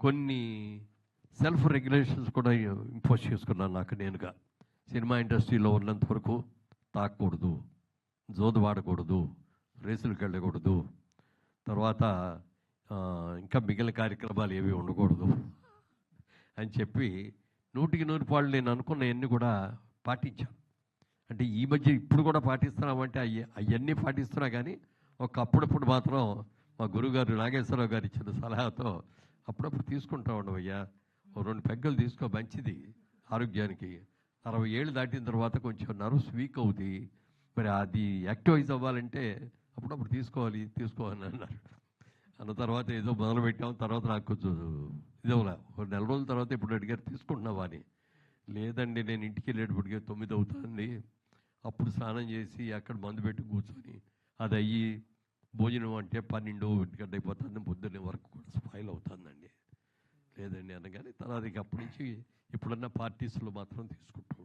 కొన్ని self regulations కూడా impose చేసుకున్నాను నాకు నేనుగా. సినిమా ఇండస్ట్రీలో ఉన్నంత వరకు తాకూడదు జోదు వాడకూడదు రేసులకు వెళ్ళకూడదు తర్వాత ఇంకా మిగిలిన కార్యక్రమాలు ఏవి ఉండకూడదు అని చెప్పి నూటికి నూరు పాళ్ళు నేను అనుకున్నవన్నీ కూడా పాటించాను. అంటే ఈ మధ్య ఇప్పుడు కూడా పాటిస్తున్నామంటే అవి అవన్నీ పాటిస్తున్నా కానీ ఒక అప్పుడప్పుడు మాత్రం మా గురుగారు నాగేశ్వరరావు గారు ఇచ్చిన సలహాతో అప్పుడప్పుడు తీసుకుంటా ఉండవయ్యా ఓ రెండు పెగ్గలు తీసుకో మంచిది. ఆరోగ్యానికి. అరవై ఏళ్ళు దాటిన తర్వాత కొంచెం నర్వ్స్ వీక్ అవుతాయి మరి అది యాక్టివైజ్ అవ్వాలంటే అప్పుడప్పుడు తీసుకోవాలి తీసుకోవాలి అన్నారు. అన్న తర్వాత ఏదో మొదలు పెట్టాం తర్వాత నాకు కొంచెం ఇదవలా. ఒక నెల రోజుల తర్వాత ఇప్పుడు అడిగారు తీసుకుంటున్నావా? అని. లేదండి నేను ఇంటికి వెళ్ళేటప్పటికే తొమ్మిది అవుతుంది. అప్పుడు స్నానం చేసి అక్కడ మందు పెట్టి కూర్చొని అది అయ్యి భోజనం అంటే పన్నెండు ఒంటిగంట అయిపోతుంది పొద్దున్నే వరకు కూడా స్పాయిల్ అవుతుందండి. లేదండి అనగానే తర్వాత ఇక అప్పటి నుంచి ఇప్పుడున్న పార్టీస్లో మాత్రం తీసుకుంటాం.